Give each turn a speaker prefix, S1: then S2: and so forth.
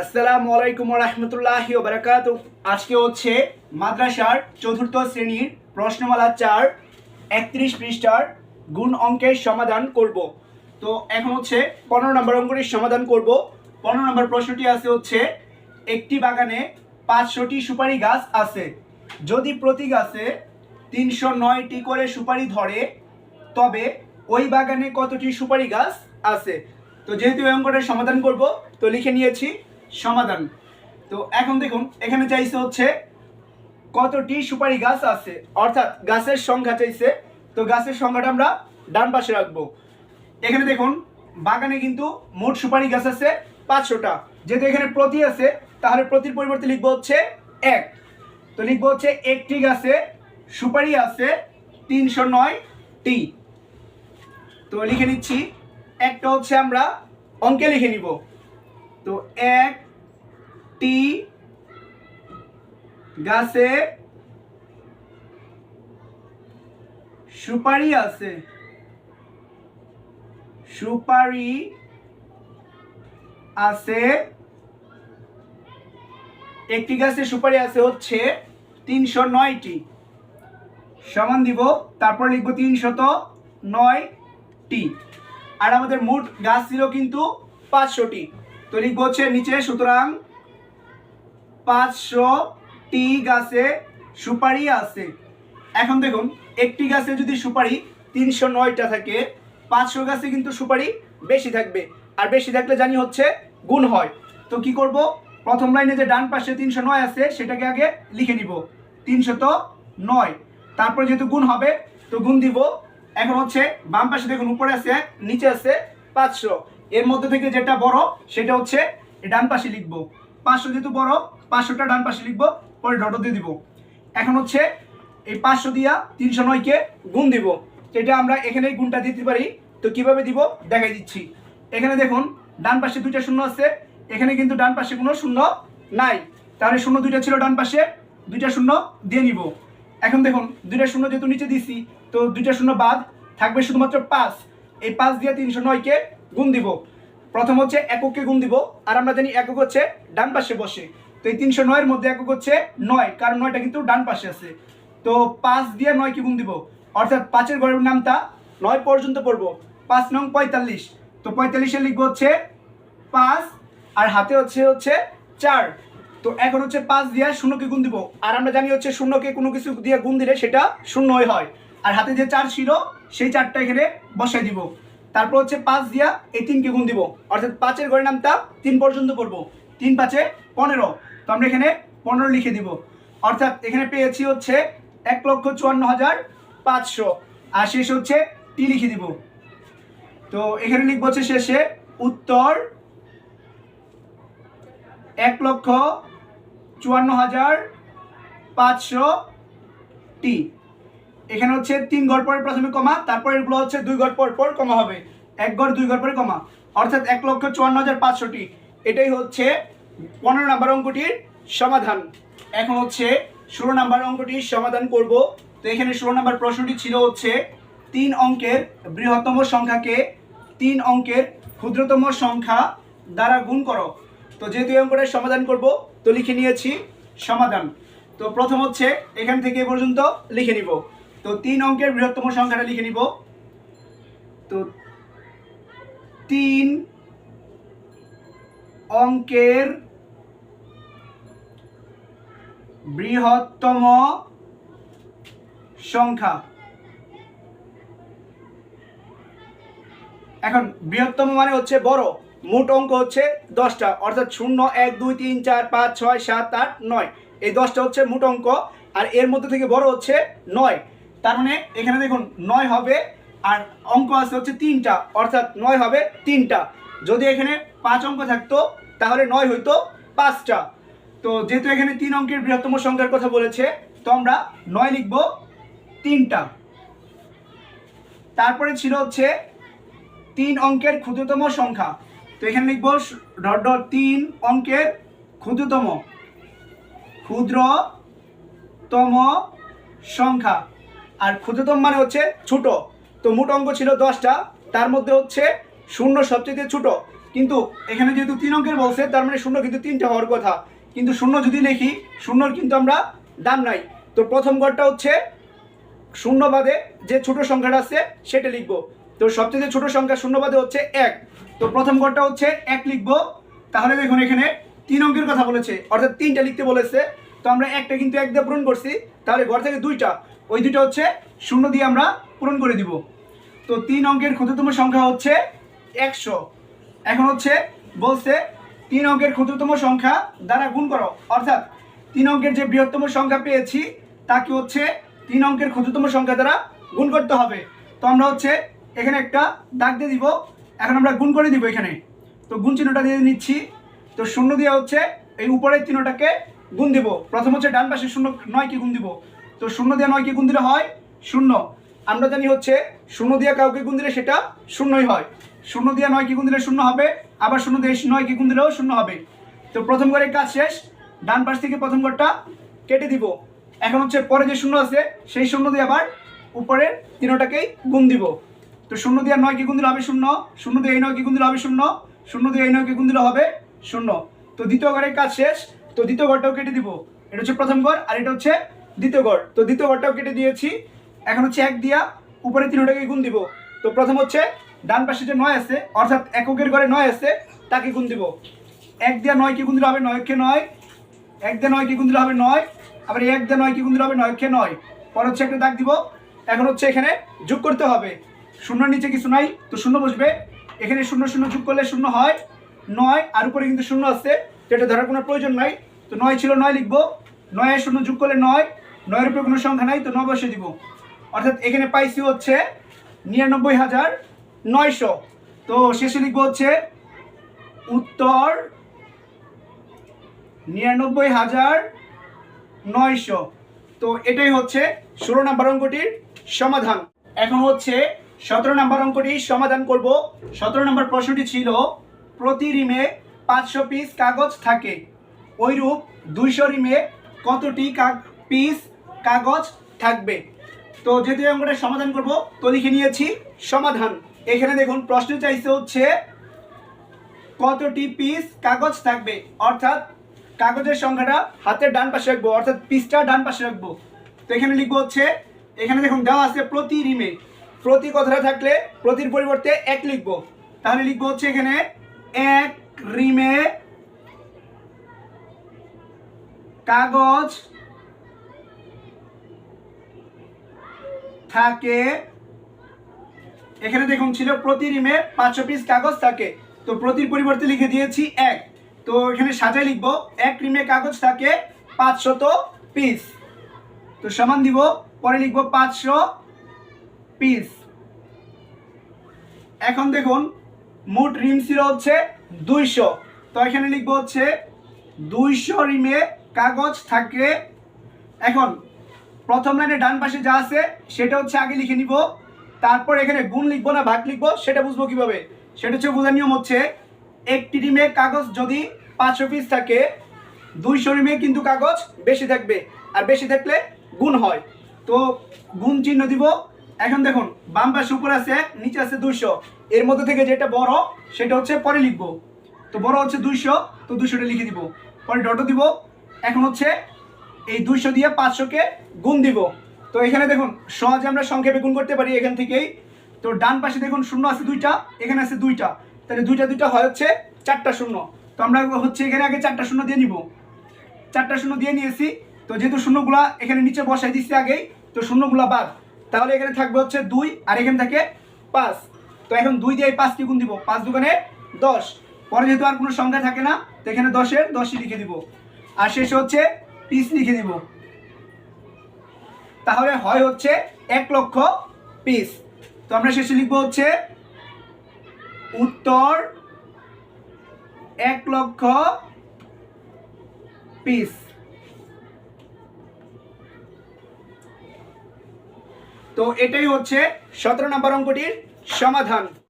S1: আসসালামু আলাইকুম রহমতুল্লাহ বারাকাত আজকে হচ্ছে মাদ্রাসার চতুর্থ শ্রেণীর প্রশ্নমালা চার একত্রিশ পৃষ্ঠার গুণ অঙ্কের সমাধান করব তো এখন হচ্ছে পনেরো নম্বর অঙ্কের সমাধান করব পনেরো নম্বর প্রশ্নটি আছে হচ্ছে একটি বাগানে পাঁচশোটি সুপারি গাছ আছে যদি প্রতি গাছে তিনশো নয়টি করে সুপারি ধরে তবে ওই বাগানে কতটি সুপারি গাছ আছে তো যেহেতু এই অঙ্কটা সমাধান করব তো লিখে নিয়েছি সমাধান তো এখন দেখুন এখানে চাইছে হচ্ছে কতটি সুপারি গাছ আছে অর্থাৎ গাছের সংখ্যা চাইছে তো গাছের সংখ্যাটা আমরা ডান পাশে রাখবো এখানে দেখুন বাগানে কিন্তু মোট সুপারি গাছ আছে পাঁচশোটা যেহেতু এখানে প্রতি আছে তাহলে প্রতির পরিবর্তে লিখবো হচ্ছে এক তো লিখবো হচ্ছে একটি গাছে সুপারি আছে তিনশো টি তো লিখে নিচ্ছি একটা হচ্ছে আমরা অঙ্কে লিখে নিব তো এক একটি গাছে সুপারি আছে সুপারি আছে একটি গাছে সুপারি আছে হচ্ছে তিনশো নয়টি সমান দিব তারপর লিখব তিনশত নয়টি আর আমাদের মোট গাছ ছিল কিন্তু পাঁচশোটি তো লিখব হচ্ছে নিচে সুতরাং পাঁচশো টি গাছে সুপারি আছে এখন দেখুন একটি গাছে যদি সুপারি তিনশো নয়টা থাকে পাঁচশো গাছে কিন্তু সুপারি বেশি থাকবে আর বেশি থাকলে জানি হচ্ছে গুণ হয় তো কি করব প্রথম লাইনে যে ডান পাশে তিনশো নয় আছে সেটাকে আগে লিখে নিব তিনশো তো নয় তারপরে যেহেতু গুণ হবে তো গুণ দিব এখন হচ্ছে বাম পাশে দেখুন উপরে আছে নিচে আছে পাঁচশো এর মধ্যে থেকে যেটা বড় সেটা হচ্ছে ডান পাশে লিখবো পাঁচশো যেহেতু বড় পাঁচশোটা ডান পাশে লিখবো পরে ডটো দিয়ে দিব এখন হচ্ছে এই পাঁচশো দিয়া তিনশো নয়কে গুণ দিব এটা আমরা এখানে গুণটা দিতে পারি তো কিভাবে দিব দেখাই দিচ্ছি এখানে দেখুন ডান পাশে দুইটা শূন্য আছে এখানে কিন্তু ডান পাশে কোনো শূন্য নাই তাহলে শূন্য দুইটা ছিল ডান পাশে দুইটা শূন্য দিয়ে নিব এখন দেখুন দুইটা শূন্য যেহেতু নিচে দিছি তো দুইটা শূন্য বাদ থাকবে শুধুমাত্র পাঁচ এই পাঁচ দিয়ে তিনশো নয়কে গুণ দিব প্রথম হচ্ছে এককে গুণ দিব আর আমরা জানি একক হচ্ছে ডান পাশে বসে তো এই তিনশো নয়ের মধ্যে একক হচ্ছে নয় কারণ নয়টা কিন্তু ডান পাশে আছে তো পাঁচ দিয়ে নয় কি গুণ দিব অর্থাৎ পাঁচের ঘরের নামটা নয় পর্যন্ত পড়বো পাঁচ নং পঁয়তাল্লিশ তো পঁয়তাল্লিশে লিখবো হচ্ছে পাঁচ আর হাতে হচ্ছে হচ্ছে চার তো এখন হচ্ছে পাঁচ দিয়ে শূন্যকে গুণ দিব আর আমরা জানি হচ্ছে শূন্যকে কোনো কিছু দিয়ে গুণ দিলে সেটা শূন্যই হয় আর হাতে যে চার ছিল সেই চারটা এখানে বসাই দিব তারপর হচ্ছে পাঁচ দিয়া এই তিনকে গুণ দিব অর্থাৎ পাঁচের ঘরের নামটা তিন পর্যন্ত পড়বো তিন পাঁচে পনেরো তো আমরা এখানে পনেরো লিখে দিব অর্থাৎ এখানে পেয়েছি হচ্ছে এক লক্ষ চুয়ান্ন হাজার পাঁচশো আর শেষ হচ্ছে টি লিখে দিব তো এখানে লিখব হচ্ছে শেষে উত্তর এক লক্ষ চুয়ান্ন হাজার পাঁচশো টি এখানে হচ্ছে তিন ঘর পরে প্রথমে কমা তারপর এগুলো হচ্ছে দুই ঘর পর পর কমা হবে এক ঘর দুই ঘর পরে কমা অর্থাৎ এক লক্ষ চুয়ান্ন হাজার পাঁচশোটি এটাই হচ্ছে পনেরো নাম্বার অঙ্কটির সমাধান এখন হচ্ছে ষোলো নাম্বার অঙ্কটির সমাধান করব তো এখানে ষোলো নাম্বার প্রশ্নটি ছিল হচ্ছে তিন অঙ্কের বৃহত্তম সংখ্যাকে তিন অঙ্কের ক্ষুদ্রতম সংখ্যা দ্বারা গুণ করো তো যেহেতু অঙ্কটা সমাধান করব তো লিখে নিয়েছি সমাধান তো প্রথম হচ্ছে এখান থেকে পর্যন্ত লিখে নিব তো তিন অঙ্কের বৃহত্তম সংখ্যাটা লিখে নিব তো তিন অঙ্কের বৃহত্তম সংখ্যা এখন বৃহত্তম মানে হচ্ছে বড় মোট অঙ্ক হচ্ছে দশটা অর্থাৎ শূন্য এক দুই তিন চার পাঁচ ছয় সাত আট নয় এই দশটা হচ্ছে মোট অঙ্ক আর এর মধ্যে থেকে বড় হচ্ছে নয় তার মানে এখানে দেখুন নয় হবে আর অঙ্ক আছে হচ্ছে তিনটা অর্থাৎ নয় হবে তিনটা যদি এখানে পাঁচ অঙ্ক থাকতো তাহলে নয় হইতো পাঁচটা তো যেহেতু এখানে তিন অঙ্কের বৃহত্তম সংখ্যার কথা বলেছে তো আমরা নয় লিখব তিনটা তারপরে ছিল হচ্ছে তিন অঙ্কের ক্ষুদ্রতম সংখ্যা তো এখানে লিখব ডট ডট তিন অঙ্কের ক্ষুদ্রতম ক্ষুদ্রতম সংখ্যা আর ক্ষুদ্রতম মানে হচ্ছে ছোট তো মোট অঙ্ক ছিল দশটা তার মধ্যে হচ্ছে শূন্য সবচেয়ে ছোট কিন্তু এখানে যেহেতু তিন অঙ্কের বলছে তার মানে শূন্য কিন্তু তিনটা হওয়ার কথা কিন্তু শূন্য যদি লিখি শূন্যর কিন্তু আমরা দাম নাই তো প্রথম গড়টা হচ্ছে শূন্য বাদে যে ছোট সংখ্যাটা আছে সেটা লিখবো তো সবচেয়ে ছোট সংখ্যা শূন্য বাদে হচ্ছে এক তো প্রথম গড়টা হচ্ছে এক লিখবো তাহলে দেখুন এখানে তিন অঙ্কের কথা বলেছে অর্থাৎ তিনটা লিখতে বলেছে তো আমরা একটা কিন্তু এক দিয়ে পূরণ করছি তাহলে ঘর থেকে দুইটা ওই দুটো হচ্ছে শূন্য দিয়ে আমরা পূরণ করে দিব তো তিন অঙ্কের ক্ষুদ্রতম সংখ্যা হচ্ছে একশো এখন হচ্ছে বলছে তিন অঙ্কের ক্ষুদ্রতম সংখ্যা দ্বারা গুণ করো অর্থাৎ তিন অঙ্কের যে বৃহত্তম সংখ্যা পেয়েছি তাকে হচ্ছে তিন অঙ্কের ক্ষুদ্রতম সংখ্যা দ্বারা গুণ করতে হবে তো আমরা হচ্ছে এখানে একটা দাগ দিয়ে দিব এখন আমরা গুণ করে দিব এখানে তো গুণ চিহ্নটা দিয়ে নিচ্ছি তো শূন্য দিয়ে হচ্ছে এই উপরের চিহ্নটাকে গুণ দিব প্রথম হচ্ছে ডান পাশে শূন্য নয়কে গুণ দিব তো শূন্য দিয়ে নয় কি গুণ দিলে হয় শূন্য আমরা জানি হচ্ছে শূন্য দিয়ে কাউকে গুণ দিলে সেটা শূন্যই হয় শূন্য দিয়ে নয় কি গুণ দিলে শূন্য হবে আবার শূন্য দিয়ে নয় কি গুণ দিলেও শূন্য হবে তো প্রথম ঘরের কাজ শেষ ডান পাশ থেকে প্রথম ঘরটা কেটে দিব এখন হচ্ছে পরে যে শূন্য আছে সেই শূন্য দিয়ে আবার উপরের তিনোটাকেই গুণ দিব তো শূন্য দিয়ে নয় কি গুণ দিলে হবে শূন্য শূন্য দিয়ে এই নয় কি গুণ দিলে হবে শূন্য শূন্য দিয়ে এই নয় কি গুণ দিলে হবে শূন্য তো দ্বিতীয় ঘরের কাজ শেষ তো দ্বিতীয় ঘরটাও কেটে দিব এটা হচ্ছে প্রথম ঘর আর এটা হচ্ছে দ্বিতীয় গড় তো দ্বিতীয় গড়টাও কেটে দিয়েছি এখন হচ্ছে এক দিয়া উপরে তিনটাকে গুণ দিব তো প্রথম হচ্ছে ডান পাশে যে নয় আছে অর্থাৎ এককের ঘরে নয় আছে তাকে গুণ দিব এক দিয়া নয় কি গুণ দিলে হবে খে নয় এক দিয়ে কি গুণ দিলে হবে নয় আবার এক দিয়ে কি গুণ দিলে হবে খে নয় পর হচ্ছে একটা দাগ দিব এখন হচ্ছে এখানে যোগ করতে হবে শূন্যর নিচে কিছু নাই তো শূন্য বসবে এখানে শূন্য শূন্য যোগ করলে শূন্য হয় নয় আর উপরে কিন্তু শূন্য আছে তো এটা ধরার কোনো প্রয়োজন নাই তো নয় ছিল নয় লিখবো নয় শূন্য যোগ করলে নয় নয় উপরে কোনো সংখ্যা নাই তো ন বসে দিব অর্থাৎ এখানে পাইছি হচ্ছে নিরানব্বই হাজার নয়শো তো শেষে লিখব হচ্ছে উত্তর নিরানব্বই হাজার নয়শো তো এটাই হচ্ছে ষোলো নাম্বার অঙ্কটির সমাধান এখন হচ্ছে সতেরো নাম্বার অঙ্কটি সমাধান করব সতেরো নাম্বার প্রশ্নটি ছিল প্রতি রিমে পাঁচশো পিস কাগজ থাকে ওইরূপ দুইশো রিমে কতটি কাগ পিস কাগজ থাকবে তো যেহেতু অঙ্কটা সমাধান করব তো লিখে নিয়েছি সমাধান এখানে দেখুন প্রশ্ন চাইছে হচ্ছে কতটি পিস কাগজ থাকবে অর্থাৎ কাগজের সংখ্যাটা হাতের ডান পাশে রাখবো অর্থাৎ পিসটা ডান পাশে রাখবো তো এখানে লিখবো হচ্ছে এখানে দেখুন দেওয়া আছে প্রতি রিমে প্রতি কথাটা থাকলে প্রতির পরিবর্তে এক লিখবো তাহলে লিখবো হচ্ছে এখানে এক রিমে কাগজ থাকে এখানে দেখুন ছিল প্রতি রিমে পাঁচশো পিস কাগজ থাকে তো প্রতির পরিবর্তে লিখে দিয়েছি এক তো এখানে সাজায় লিখবো এক রিমে কাগজ থাকে পাঁচশত পিস তো সমান দিব পরে লিখবো পাঁচশো পিস এখন দেখুন মোট রিম ছিল হচ্ছে দুইশো তো এখানে লিখবো হচ্ছে দুইশো রিমে কাগজ থাকে এখন প্রথম লাইনে ডান পাশে যা আছে সেটা হচ্ছে আগে লিখে নিব তারপর এখানে গুণ লিখবো না ভাগ লিখবো সেটা বুঝবো কিভাবে সেটা হচ্ছে বোঝার নিয়ম হচ্ছে একটি ডিমের কাগজ যদি পাঁচশো পিস থাকে দুইশো ডিমে কিন্তু কাগজ বেশি থাকবে আর বেশি থাকলে গুণ হয় তো গুণ চিহ্ন দিব এখন দেখুন বাম পাশে উপরে আছে নিচে আছে দুইশো এর মধ্যে থেকে যেটা বড় সেটা হচ্ছে পরে লিখবো তো বড় হচ্ছে দুইশো তো দুইশোটা লিখে দিব পরে ডটও দিব এখন হচ্ছে এই দুইশো দিয়ে পাঁচশোকে গুণ দিব তো এখানে দেখুন সহজে আমরা সংক্ষেপে গুণ করতে পারি এখান থেকেই তো ডান পাশে দেখুন শূন্য আছে দুইটা এখানে আছে দুইটা তাহলে দুইটা দুইটা হয় হচ্ছে চারটা শূন্য তো আমরা হচ্ছে এখানে আগে চারটা শূন্য দিয়ে নিব চারটা শূন্য দিয়ে নিয়েছি তো যেহেতু শূন্যগুলা এখানে নিচে বসাই দিচ্ছি আগেই তো শূন্যগুলা বাদ তাহলে এখানে থাকবে হচ্ছে দুই আর এখানে থাকে পাঁচ তো এখন দুই দিয়ে পাঁচটি গুণ দিব পাঁচ দোকানে দশ পরে যেহেতু আর কোনো সংখ্যা থাকে না তো এখানে দশের দশই লিখে দিব আর শেষ হচ্ছে পিস লিখে দিব তাহলে হয় হচ্ছে এক লক্ষ পিস তো আমরা শেষে লিখবো হচ্ছে উত্তর এক লক্ষ পিস তো এটাই হচ্ছে সতেরো নম্বর অঙ্কটির সমাধান